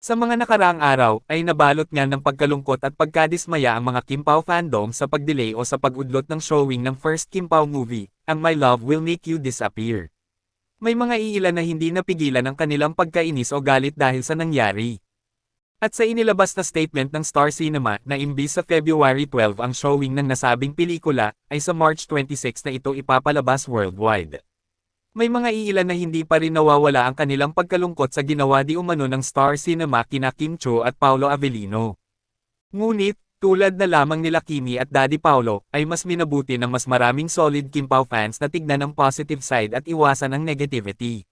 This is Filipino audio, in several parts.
Sa mga nakaraang araw, ay nabalot nga ng pagkalungkot at pagkadismaya ang mga Kim Pao fandom sa pagdelay o sa pag-udlot ng showing ng first Kim Pao movie, ang My Love Will Make You Disappear. May mga iilan na hindi napigilan ang kanilang pagkainis o galit dahil sa nangyari. At sa inilabas na statement ng Star Cinema na imbis sa February 12 ang showing ng nasabing pelikula, ay sa March 26 na ito ipapalabas worldwide. May mga iilan na hindi pa rin nawawala ang kanilang pagkalungkot sa ginawa di umano ng Star Cinema kina Kim Cho at Paolo Avellino. Ngunit, tulad na lamang nila Kimi at Daddy Paolo, ay mas minabuti ng mas maraming solid Kim Pao fans na tignan ang positive side at iwasan ang negativity.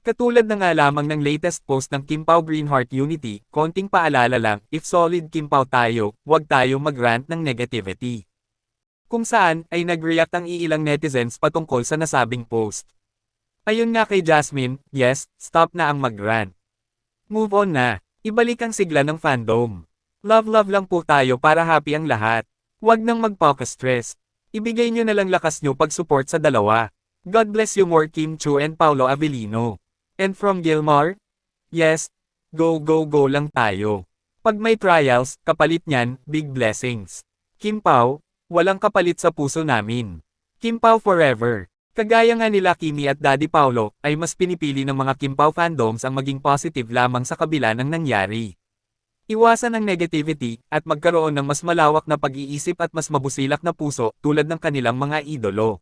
Katulad na nga lamang ng latest post ng Kim Pao Greenheart Unity, konting paalala lang, if solid Kim Pao tayo, huwag tayo mag-rant ng negativity. Kung saan, ay nag-react ang iilang netizens patungkol sa nasabing post. Ayon nga kay Jasmine, yes, stop na ang mag-rant. Move on na, ibalik ang sigla ng fandom. Love-love lang po tayo para happy ang lahat. Huwag nang magpaka-stress. Ibigay nyo na lang lakas nyo pag-support sa dalawa. God bless you more Kim Chu and Paulo Avellino. And from Gilmar? Yes, go go go lang tayo. Pag may trials, kapalit niyan, big blessings. Kim Pao, walang kapalit sa puso namin. Kim Pao forever. Kagaya nga nila Kimi at Daddy Paulo, ay mas pinipili ng mga Kim Pao fandoms ang maging positive lamang sa kabila ng nangyari. Iwasan ang negativity, at magkaroon ng mas malawak na pag-iisip at mas mabusilak na puso, tulad ng kanilang mga idolo.